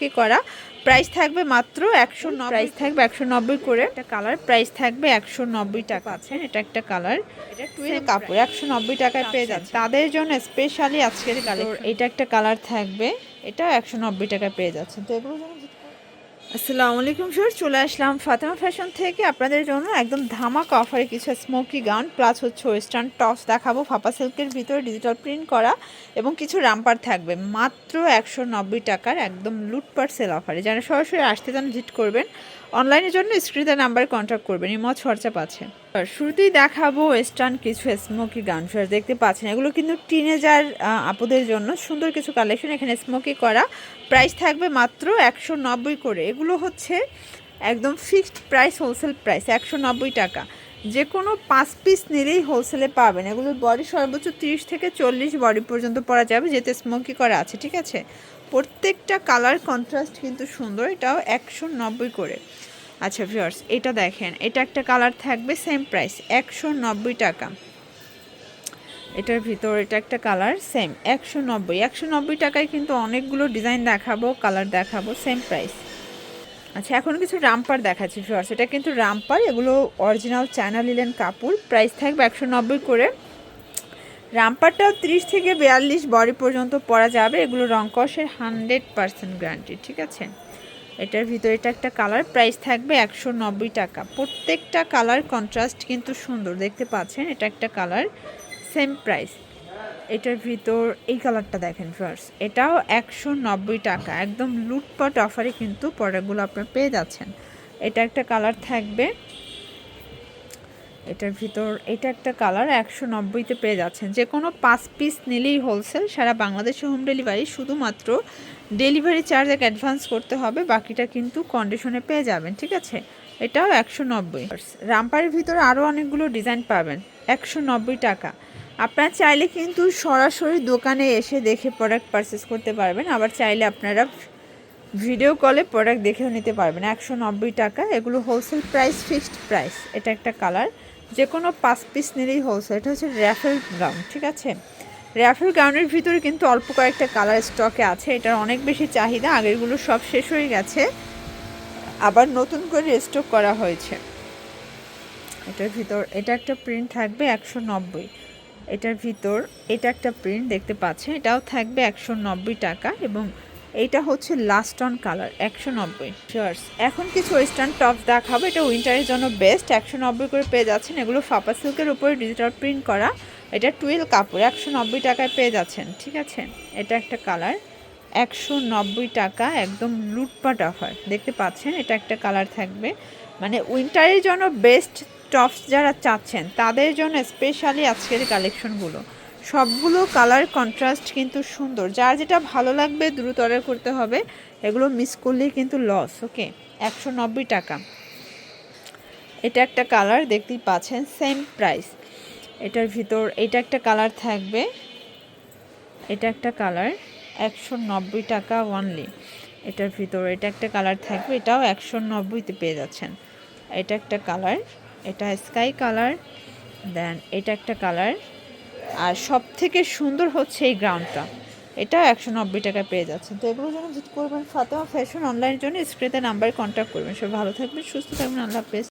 কি করা? প্রাইস থাকবে মাত্র একশো প্রাইস থাকবে একশো নব্বই করে। একটা কালার প্রাইস থাকবে একশো নব্বই টাকা। আছে এটা একটা কালার এটা কাপড় একশো নব্বই টাকায় পেয়ে যাচ্ছে। তাদের জন্য স্পেশালি আজকের কালার এটা একটা কালার থাকবে এটা একশো নব্বই টাকায় পেয়ে যাচ্ছে তো এগুলো আসসালামু আলাইকুম স্যার চলে আসলাম ফাতেমা ফ্যাশন থেকে। আপনাদের জন্য একদম ধামাক অফারে কিছু স্মোকি গাউন প্লাস হচ্ছে ওয়েস্টার্ন টপস দেখাবো। ফাপা সিল্কের ভিতরে ডিজিটাল প্রিন্ট করা এবং কিছু রামপার থাকবে। মাত্র একশো নব্বই টাকার একদম লুটপার সেল অফারে যারা সরাসরি আসতে চান ভিজিট করবেন। অনলাইনের জন্য স্ক্রিনে নাম্বারে কন্ট্যাক্ট করবেন। ইমজ খরচা পাচ্ছেন শুরুতেই দেখাবো ওয়েস্টার্ন কিছু স্মোকি গান। ফেয়ার দেখতে পাচ্ছেন, এগুলো কিন্তু টিনেজার আপুদের জন্য সুন্দর কিছু কালেকশন এখানে স্মোকি করা প্রাইস থাকবে মাত্র একশো নব্বই করে। এগুলো হচ্ছে একদম ফিক্সড প্রাইস হোলসেল প্রাইস একশো নব্বই টাকা। যে কোনো পাঁচ পিস নিলেই হোলসেলে পাবেন। এগুলোর বডি সর্বোচ্চ তিরিশ থেকে চল্লিশ বডি পর্যন্ত পরা যাবে, যেতে স্মোকি করা আছে, ঠিক আছে? প্রত্যেকটা কালার কন্ট্রাস্ট কিন্তু সুন্দর, এটাও একশো নব্বই করে। আচ্ছা ভিউয়ার্স এটা দেখেন, এটা একটা কালার থাকবে সেম প্রাইস একশো নব্বই টাকা। এটার ভিতর এটা একটা কালার সেম একশো নব্বই। একশো নব্বই টাকায় কিন্তু অনেকগুলো ডিজাইন দেখাবো কালার দেখাবো সেম প্রাইস আচ্ছা এখন কিছু রামপার দেখাচ্ছি ভিউয়ার্স এটা কিন্তু রামপার, এগুলো অরিজিনাল চায়না লিলেন কাপড়। প্রাইস থাকবে একশো নব্বই করে। রামপারটাও ত্রিশ থেকে বিয়াল্লিশ বডি পর্যন্ত পরা যাবে। এগুলো রংকসের হান্ড্রেড পার্সেন্ট গ্যারান্টি ঠিক আছে? এটার ভিতরে এটা একটা কালার প্রাইস থাকবে একশো নব্বই টাকা। প্রত্যেকটা কালার কন্ট্রাস্ট কিন্তু সুন্দর, দেখতে পাচ্ছেন? এটা একটা কালার সেম প্রাইস এটার ভিতর এই কালারটা দেখেন ফার্স্ট এটাও একশো নব্বই টাকা। একদম লুটপাট অফারে কিন্তু প্রোডাক্টগুলো আপনারা পেয়ে যাচ্ছেন। এটা একটা কালার থাকবে। এটার ভিতর, এটা একটা কালার একশো নব্বইতে পেয়ে যাচ্ছেন। যে কোনো পাঁচ পিস নিলেই হোলসেল সারা বাংলাদেশে হোম ডেলিভারি শুধুমাত্র ডেলিভারি চার্জ এক অ্যাডভান্স করতে হবে, বাকিটা কিন্তু কন্ডিশনে পেয়ে যাবেন, ঠিক আছে? এটাও একশো নব্বই। রামপারের ভিতরে আরও অনেকগুলো ডিজাইন পাবেন। একশো নব্বই টাকা। আপনারা চাইলে কিন্তু সরাসরি দোকানে এসে দেখে প্রোডাক্ট পারচেস করতে পারবেন। আবার চাইলে আপনারা ভিডিও কলে প্রোডাক্ট দেখেও নিতে পারবেন। একশো নব্বই টাকা, এগুলো হোলসেল প্রাইস ফিক্সড প্রাইস এটা একটা কালার যে কোনো পাঁচ পিস নিলেই হোলসেল এটা হচ্ছে র্যাফেল গাউন ঠিক আছে? র্যাফেল গাউনের ভিতরে কিন্তু অল্প কয়েকটা কালার স্টকে আছে। এটার অনেক বেশি চাহিদা। আগেরগুলো সব শেষ হয়ে গেছে। আবার নতুন করে স্টক করা হয়েছে। এটার ভিতর, এটা একটা প্রিন্ট থাকবে একশো নব্বই। এটার ভিতর এটা একটা প্রিন্ট দেখতে পাচ্ছেন, এটাও থাকবে একশো নব্বই টাকা এবং এটা হচ্ছে লাস্ট অন কালার একশো নব্বই। শার্টস এখন কিছু ওয়েস্টার্ন টপস দেখাবো, এটা উইন্টারের জন্য বেস্ট একশো নব্বই করে পেয়ে যাচ্ছেন, এগুলো ফাপা সিল্কের উপরে ডিজিটাল প্রিন্ট করা, এটা টুয়েলভ কাপড়, একশো নব্বই টাকায় পেয়ে যাচ্ছেন, ঠিক আছে? এটা একটা কালার একশো নব্বই টাকা, একদম লুটপাট অফার দেখতে পাচ্ছেন, এটা একটা কালার থাকবে। মানে উইন্টারের জন্য বেস্ট টপস যারা চাচ্ছেন, তাদের জন্য স্পেশালি আজকের কালেকশনগুলো সবগুলো কালার কন্ট্রাস্ট কিন্তু সুন্দর। যার যেটা ভালো লাগবে দ্রুত অর্ডার করতে হবে। এগুলো মিস করলেই কিন্তু লস ওকে একশো নব্বই টাকা। এটা একটা কালার দেখতেই পাচ্ছেন সেম প্রাইস এটার ভিতর, এটা একটা কালার থাকবে। এটা একটা কালার একশো নব্বই টাকা ওয়ানলি এটার ভিতর, এটা একটা কালার থাকবে, এটাও একশো নব্বইতে পেয়ে যাচ্ছেন। এটা একটা কালার এটা স্কাই কালার, দেন এটা একটা কালার। আর সব থেকে সুন্দর হচ্ছে এই গ্রাউন্ডটা। এটা একশো নব্বই টাকায় পেয়ে যাচ্ছে তো এগুলো যেন ভিজিট করবেন, ফাতেমা ফ্যাশন অনলাইনের জন্য স্ক্রিনে নাম্বারে কন্ট্যাক্ট করবেন। সব ভালো থাকবেন, সুস্থ থাকবেন, আল্লাহ হাফেজ।